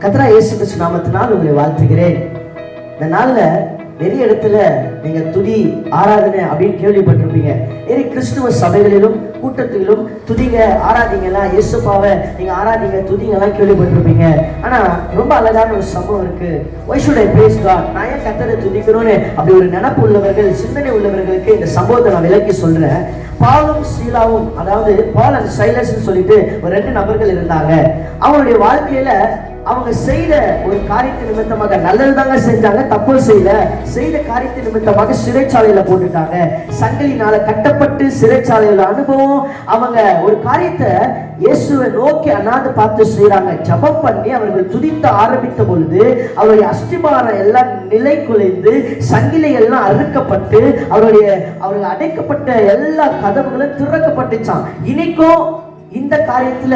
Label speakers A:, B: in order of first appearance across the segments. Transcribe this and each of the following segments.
A: கத்ரா இயேசு கிறிஸ்து நாமத்தினால் உங்களை வாழ்த்துகிறேன். இந்த நாளில் நிறைய இடத்துல நீங்க துதி ஆராதனை அப்படின்னு கேள்விப்பட்டிருப்பீங்க. ஏறி கிறிஸ்துவ சபைகளிலும் கூட்டத்திலும் துதிங்க ஆராதிங்கலாம் இயேசுப்பாவை நீங்க ஆராதிங்க துதிங்கலாம் கேள்விப்பட்டிருப்பீங்க. ஆனா ரொம்ப அழகான ஒரு சம்பவம் இருக்கு. Why should I praise God நான் ஏன் கத்தரை துதிக்கணும்னு அப்படி ஒரு நினப்பு உள்ளவர்கள் சிந்தனை உள்ளவர்களுக்கு இந்த சம்பவத்தை நான் விளக்கி சொல்றேன். பாலும் சீலாவும் அதாவது பால் அண்ட் சைலஸ்ன்னு சொல்லிட்டு ஒரு ரெண்டு நபர்கள் இருந்தாங்க. அவங்களுடைய வாழ்க்கையில அவங்க செய்த ஒரு காரியத்தை நிமித்தமாக நல்லதுதாங்க செஞ்சாங்க தப்பு செய்யல. செய்த காரியத்தை நிமித்தமாக சிறைச்சாலையில போட்டுட்டாங்க. சங்கிலினால கட்டப்பட்டு சிறைச்சாலையில அனுபவம். அவங்க ஒரு காரியத்தை இயேசுவை நோக்கி அண்ணாந்து பார்த்து செய்யறாங்க ஜெபம் பண்ணி அவர்கள் துதித்து ஆரம்பித்த பொழுது அவருடைய அஸ்திபாரம் எல்லாம் நிலை குலைந்து சங்கிலை எல்லாம் அறுக்கப்பட்டு அவருடைய அவர்கள் அடைக்கப்பட்ட எல்லா கதவுகளும் திறக்கப்பட்டுச்சான் இன்னைக்கும் இந்த காரியத்துல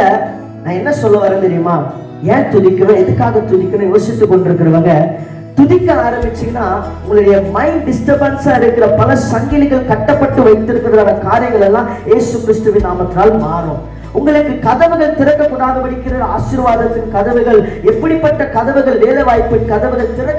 A: நான் என்ன சொல்ல வரேன் தெரியுமா? ஏன் துதிக்கணும்? எதுக்காக துதிக்கணும்? யோசித்து கொண்டிருக்கிறவங்க துதிக்க ஆரம்பிச்சீங்கன்னா உங்களுடைய மைண்ட் டிஸ்டர்பன்ஸா இருக்கிற பல சங்கிலிகள் கட்டப்பட்டு வைத்திருக்கிற காரியங்கள் எல்லாம் ஏசு கிறிஸ்துவின் நாமத்தால் மாறும். உங்களுக்கு கதவுகள் திறக்கக்கூடாதபடிக்கிற ஆசீர்வாதத்தின் கதவுகள் எப்படிப்பட்ட கதவுகள் வேலை வாய்ப்பின் கதவுகள் திறக்க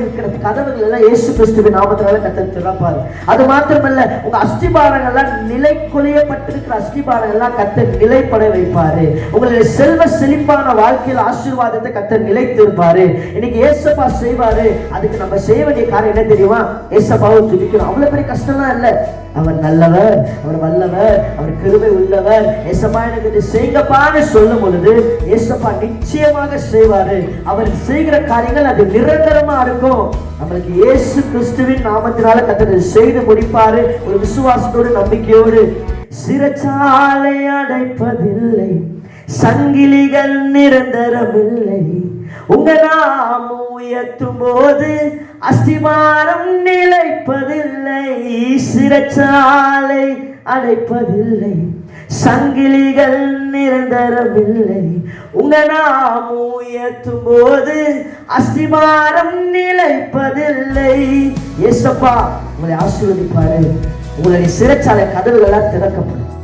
A: இருக்கிற கதவுகள் எல்லாம் இயேசு கிறிஸ்துவின் நாமத்தினால கத்தர் திறப்பாரு. அது மாத்திரமல்ல உங்க அஸ்திபாரங்கள்லாம் நிலை குலையப்பட்டிருக்கிற அஸ்திபாரங்கள்லாம் கத்த நிலைப்பட வைப்பாரு. உங்களுடைய செல்வ செழிப்பான வாழ்க்கையில் ஆசீர்வாதத்தை நிலைத்து நிலைத்திருப்பாரு. இன்னைக்கு ஏசப்பா செய்வாரு. அதுக்கு நம்ம செய்ய வேண்டிய காரணம் என்ன தெரியுமா? ஏசப்பாவை துதிக்கணும் அவ்வளவு பெரிய கஷ்டம்லாம் இல்லை. அவர் நல்லவர் அவர் வல்லவர் அவர் கிருமை உள்ளவர். ஏசப்பா எனக்கு இது செய்யப்பான்னு சொல்லும் பொழுது ஏசப்பா நிச்சயமாக செய்வாரு. அவர் செய்கிற காரியங்கள் அது நிரந்தரமா இருக்கும். நம்மளுக்கு இயேசு கிறிஸ்துவின் நாமத்தினால கத்தனை செய்து முடிப்பாரு. ஒரு விசுவாசத்தோடு நம்பிக்கையோடு. சிறச்சாலை அடைப்பதில்லை. சங்கிலிகள் நிரந்தரமில்லை. உங்க நாமம் உயர்த்தும் போது அஸ்திமாரம் நிலைப்பதில்லை சிறைச்சாலை அடைப்பதில்லை சங்கிலிகள் நிரந்தரமில்லை. உங்க நாம் உயர்த்தும் போது அஸ்திமாரம் நிலைப்பதில்லை. எஸ்அப்பா உங்களை ஆசீர்வதிப்பாரு. உங்களுடைய சிறைச்சாலை கதவுகளால் திறக்கப்படும்.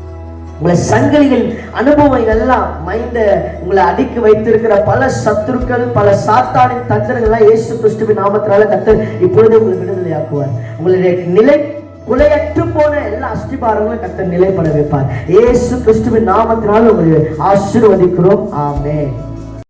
A: உங்களை சங்கிலிகள் அனுபவம் எல்லாம் மைந்த உங்களை அடுக்கி வைத்திருக்கிற பல சத்துருக்கள் பல சாத்தானின் தந்திரங்கள்லாம் இயேசு கிறிஸ்துவின் நாமத்தினால கத்தர் இப்பொழுதே உங்களை விடுதலையாக்குவார். உங்களுடைய நிலை குலையற்று போன எல்லா அஸ்திபாரங்களும் கத்தர் நிலைப்பட வைப்பார் இயேசு கிறிஸ்துவின் நாமத்தினால உங்களை ஆசீர்வதிக்கிறோம். ஆமே